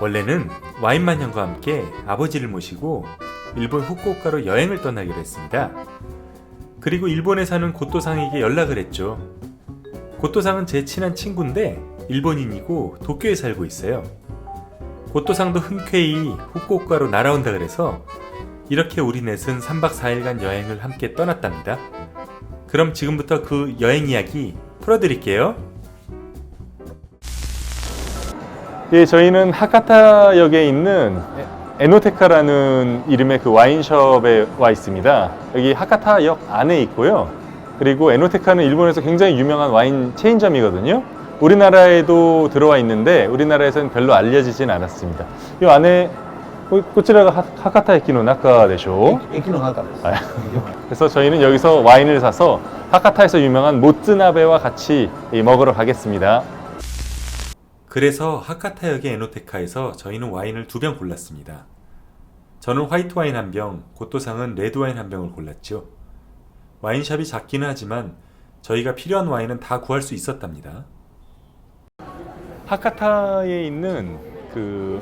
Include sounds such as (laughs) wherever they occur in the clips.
원래는 와인 마녀과 함께 아버지를 모시고 일본 후쿠오카로 여행을 떠나기로 했습니다. 그리고 일본에 사는 고토상에게 연락을 했죠. 고토상은 제 친한 친구인데 일본인이고 도쿄에 살고 있어요. 고토상도 흔쾌히 후쿠오카로 날아온다 그래서 이렇게 우리 넷은 3박 4일간 여행을 함께 떠났답니다. 그럼 지금부터 그 여행 이야기 풀어드릴게요. 예, 저희는 하카타역에 있는 에노테카라는 이름의 그 와인숍에 와 있습니다. 여기 하카타역 안에 있고요. 그리고 에노테카는 일본에서 굉장히 유명한 와인 체인점이거든요. 우리나라에도 들어와 있는데 우리나라에서는 별로 알려지진 않았습니다. 이 안에 꼬치라가 하카타 에키노 나카 대쇼. 에키노 나카 아, (laughs) 그래서 저희는 여기서 와인을 사서 하카타에서 유명한 모츠나베와 같이 먹으러 가겠습니다. 그래서 하카타역의 에노테카에서 저희는 와인을 두 병 골랐습니다. 저는 화이트 와인 한 병, 고토상은 레드 와인 한 병을 골랐죠. 와인샵이 작기는 하지만 저희가 필요한 와인은 다 구할 수 있었답니다. 하카타에 있는 그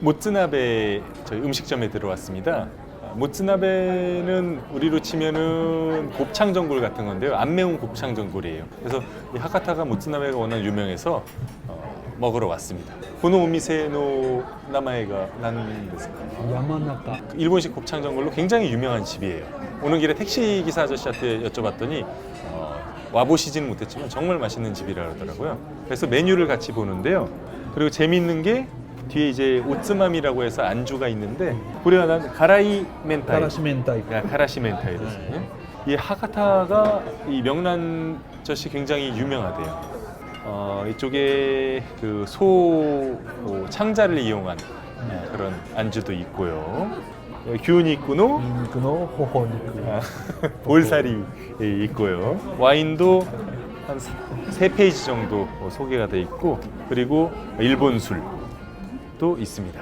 모츠나베 저희 음식점에 들어왔습니다. 모츠나베는 우리로 치면은 곱창 전골 같은 건데요. 안 매운 곱창 전골이에요. 그래서 이 하카타가 모츠나베가 워낙 유명해서 어, 먹으러 왔습니다. 고노 오미세노 나마에가 난 데스까? 山中。 일본식 곱창 전골로 굉장히 유명한 집이에요. 오는 길에 택시 기사 아저씨한테 여쭤봤더니 어, 와보시지는 못했지만 정말 맛있는 집이라 그러더라고요. 그래서 메뉴를 같이 보는데요. 그리고 재미있는 게 뒤에 이제 오츠맘이라고 해서 안주가 있는데 고려한 가라이 か 멘타이, らし明太子。 야, 가라시 멘타이ですね. 이 하카타가 이 명란젓이 굉장히 유명하대요. 어, 이쪽에 그소 뭐 창자를 이용한 네, 그런 안주도 있고요. 규니쿠노 ニンニクのほほ肉。 아, 볼살이 있고요. 와인도 한 세 페이지 정도 뭐 소개가 돼 있고 그리고 일본 술도 있습니다.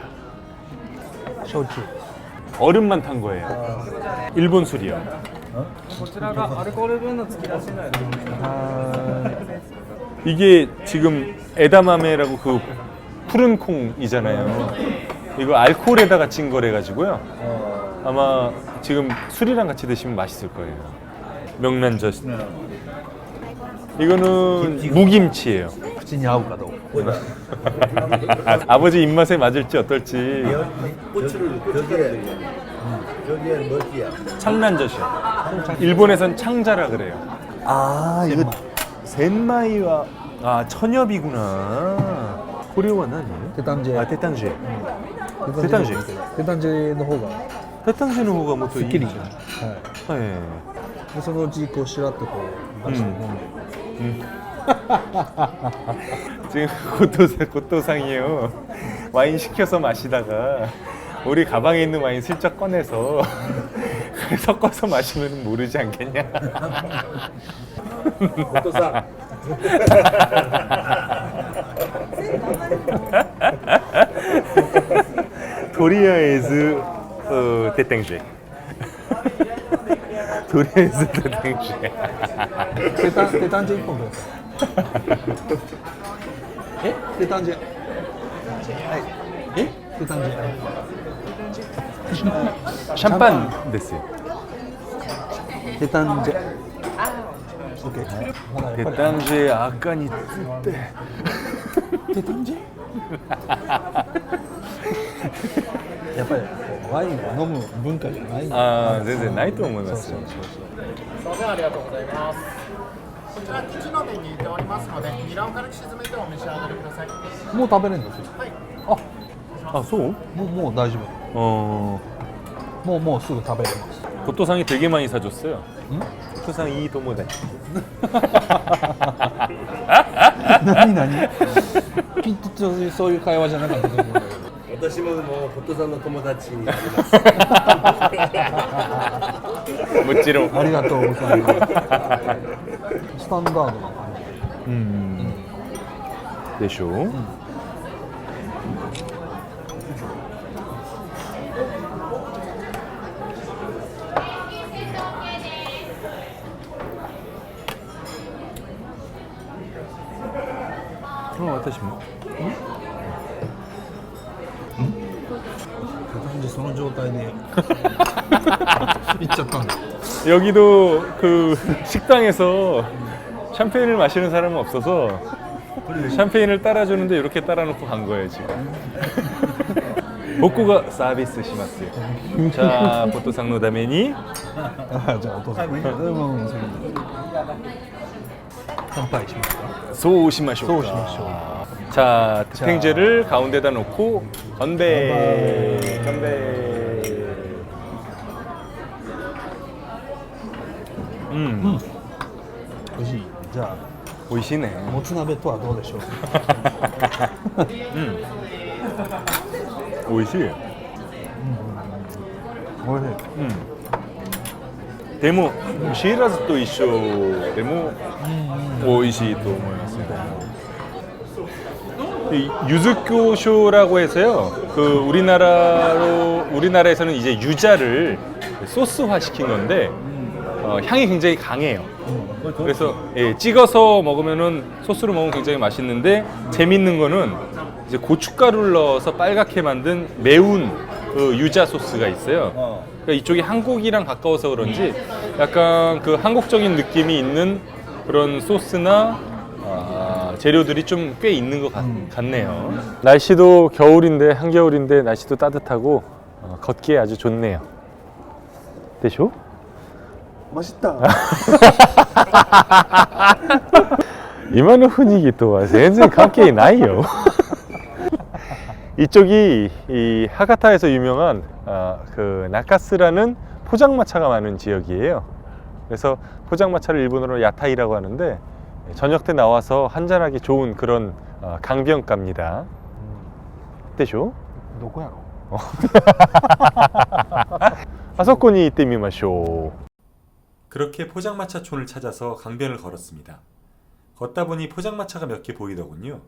焼酎。 얼음만 탄 거예요. 일본 술이요. こちらがアルコール分の突き出しになります。 이게 지금 에다마메라고 그 푸른 콩이잖아요. 이거 알코올에다가 찐 거래 가지고요. 아마 지금 술이랑 같이 드시면 맛있을 거예요. 명란젓. 이거는 무김치예요. 口に合うかどうか。 (laughs) 아버지 입맛에 맞을지 어떨지. 저기에 저기에 뭐지야? 창란젓이요. 일본에선 창자라 그래요. 아, 이거 센마이와 아, 천엽이구나. 고려원 아니에요? テタンジェ。 아, 테탄제. テタンジェ。テタンジェテタンジェの方が 테탄제는 호가 뭐 すっきりします。は 예. い。でそのうちこうしらっとこう出して飲んで。 (laughs) 지금 고토상, 고토상이에요. 와인 시켜서 마시다가 우리 가방에 있는 와인 슬쩍 꺼내서 (laughs) 섞어서 마시면 모르지 않겠냐. (laughs) 本当さ。とりあえずててんじ。とりあえずててんじ。てたんてたんじ一本ください。え？てたんじ。はい。え？てたんじ。シャンパンですよ。てたんじ。だやっぱり 테땅제 아까니 뜰때 テタンジェ。やっぱりワインを飲む文化じゃないんだ 아, 네네 나이 또思いますよ.すいません、ありがとうございます。こちら口の面に入れておりますので、ニラを軽く沈めてお召し上がりください。もう食べれるんですよ。 아, 소? もうもう大丈 어, 夫。もうもうすぐ食べれます。 고토상이 되게 많이 사줬어요. 福さんいい友達なになにきっとそういう会話じゃなかった私ももうフットさんの友達になります。もちろん。ありがとうございます。スタンダードな感じ。うん。でしょう。うん 어떠십니까? 응? 응? 대단지 선언 좋다니 미쳤다 여기도 그 식당에서 샴페인을 마시는 사람은 없어서 샴페인을 따라주는데 이렇게 따라놓고 간 거예요 지금. 복구가 서비스 시마스. 자 보토상노다메니. 아자 보토상노다메니. (laughs) んうんそれで乾杯しますか 소시마쇼. 소시마쇼. 자, 탱제를 가운데다 놓고 건배. 건배. 음, 美味しいじゃあ 오이시네. もつ鍋とはどうでしょう 오이시. おいしい 음. 데모 시라즈도 이쇼 데모 오이시 또 모였습니다. 이 유즈교쇼라고 해서요. 그 우리나라로 우리나라에서는 이제 유자를 소스화 시킨 건데 어, 향이 굉장히 강해요. 그래서 예, 찍어서 먹으면은 소스로 먹으면 굉장히 맛있는데 재밌는 거는 이제 고춧가루를 넣어서 빨갛게 만든 매운 그 유자 소스가 있어요. 그러니까 이쪽이 한국이랑 가까워서 그런지 약간 그 한국적인 느낌이 있는 그런 소스나 아, 재료들이 좀 꽤 있는 것 같, 음. 같네요. 날씨도 겨울인데 한겨울인데 날씨도 따뜻하고 어, 걷기에 아주 좋네요. 되쇼? 맛있다. (laughs) 이만한 분위기 또 전혀 관계 나요. 이쪽이 이 하가타에서 유명한 아, 그 나카스라는 포장마차가 많은 지역이에요. 그래서 포장마차를 일본어로 야타이라고 하는데 저녁 때 나와서 한잔하기 좋은 그런 어, 강변가입니다. 음. 때죠? 누구야로? (laughs) 아서코니 때미마쇼. 그렇게 포장마차촌을 찾아서 강변을 걸었습니다. 걷다 보니 포장마차가 몇 개 보이더군요.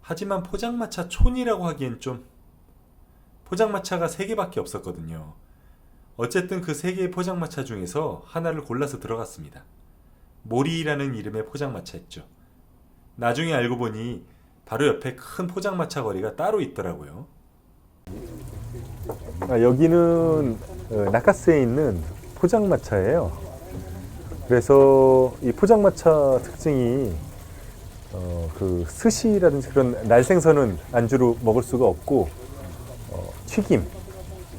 하지만 포장마차촌이라고 하기엔 좀 포장마차가 3개밖에 없었거든요. 어쨌든 그 세 개의 포장마차 중에서 하나를 골라서 들어갔습니다. 모리라는 이름의 포장마차였죠. 나중에 알고 보니 바로 옆에 큰 포장마차 거리가 따로 있더라고요. 아, 여기는 어, 나카스에 있는 포장마차예요. 그래서 이 포장마차 특징이 어, 그 스시라든지 그런 날생선은 안주로 먹을 수가 없고 어, 튀김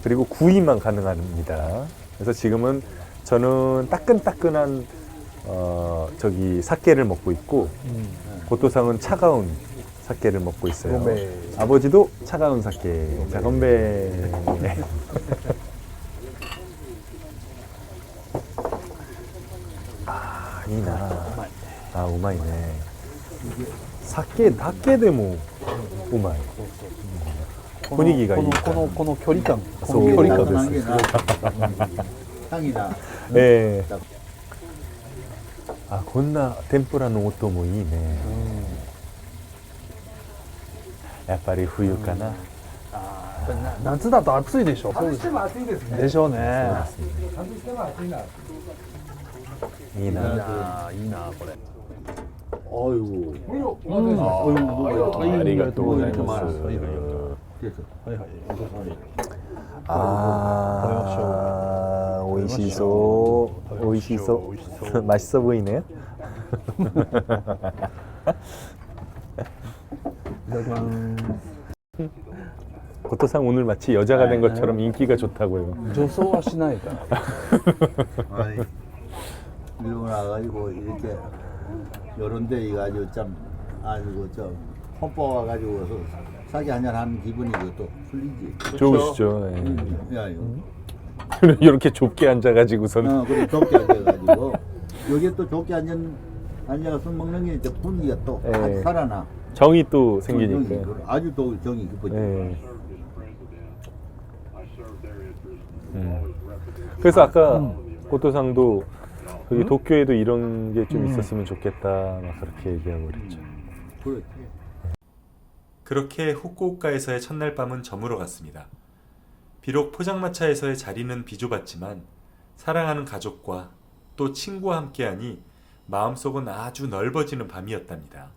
그리고 구이만 가능합니다. 그래서 지금은 저는 따끈따끈한 어, 저기 사케를 먹고 있고 고토상은 차가운 사케를 먹고 있어요. 건배. 아버지도 차가운 사케. 자, 건배. (laughs) 아, 이나. 아, 우마이네. 사케, 다케 데모 우마이. 雰囲気がいいこのこの距離感。この距離感ですええ。あこんな天ぷらの音もいいね、やっぱり冬かな、夏だと暑いでしょ。うしても暑いですね。でしょうね。いいな。いいなこれ。ありがとうございます。 はいはいあー、美味しそう。美味しそう。맛있어 보이네요. (laughs) (laughs) いただきます 고토상 오늘 마치 여자가 된 것처럼 인기가 좋다고요. 女装はしないから 아니 일본 와가지고 이렇게 요런 데 가지고 참 아니고 좀 pompo 와가지고 사기 한잔 하는 기분이 또 풀리지 좋으시죠. 예. 야 이거 이렇게 좁게 앉아가지고선 어, 그래 좁게 앉아가지고 여기 또 좁게 앉아 앉아서 술 먹는 게 이제 분위기가 또 예. 아주 살아나 정이 또 정이 생기니까. 아주 또 정이 깊어져 예. 음. 그래서 아까 고토상도 여기 도쿄에도 이런 게좀 음. 있었으면 좋겠다 막 그렇게 얘기하고 그랬죠. 그렇지. 그렇게 후쿠오카에서의 첫날 밤은 저물어 갔습니다. 비록 포장마차에서의 자리는 비좁았지만 사랑하는 가족과 또 친구와 함께하니 마음속은 아주 넓어지는 밤이었답니다.